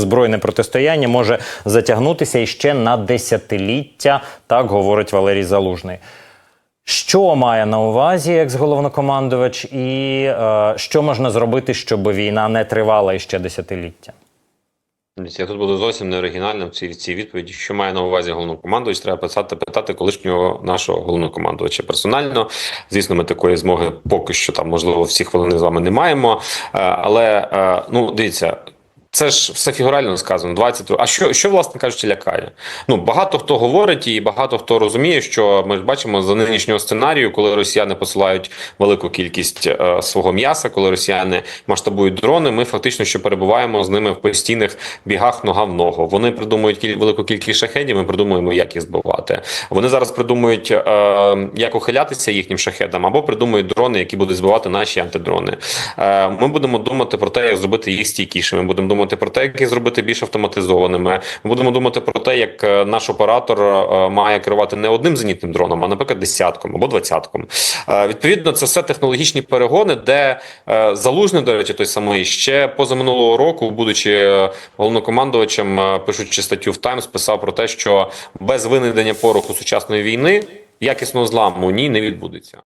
Збройне протистояння може затягнутися іще на десятиліття, так говорить Валерій Залужний. Що має на увазі екс-головнокомандувач, і е, що можна зробити, щоб війна не тривала іще десятиліття? Я тут буду зовсім не оригінальним в цій, в цій відповіді. Що має на увазі головнокомандувач? Треба писати, питати колишнього нашого головнокомандувача персонально. Звісно, ми такої змоги поки що там, можливо, всі хвилини з вами не маємо. Е, Але е, ну дивіться. Це ж все фігурально сказано. 20 А що, що власне кажучи, лякає? Ну багато хто говорить, і багато хто розуміє, що ми ж бачимо за нинішнього сценарію, коли росіяни посилають велику кількість е, свого м'яса, коли росіяни масштабують дрони. Ми фактично що перебуваємо з ними в постійних бігах нога в ногу. Вони придумують кіль, велику кількість шахедів. Ми придумуємо, як їх збивати. Вони зараз придумують, е, як ухилятися їхнім шахедам, або придумують дрони, які будуть збивати наші антидрони. Е, ми будемо думати про те, як зробити їх стійкішими. Ми будемо думати про те, як їх зробити більш автоматизованими. Ми будемо думати про те, як е, наш оператор е, має керувати не одним зенітним дроном, а наприклад, десятком або двадцятком. Е, Відповідно, це все технологічні перегони, де залужний, до речі, той самий ще позаминулого року, будучи головнокомандувачем, пишучи статтю в Таймс, писав про те, що без винайдення пороху сучасної війни якісного зламу ні не відбудеться.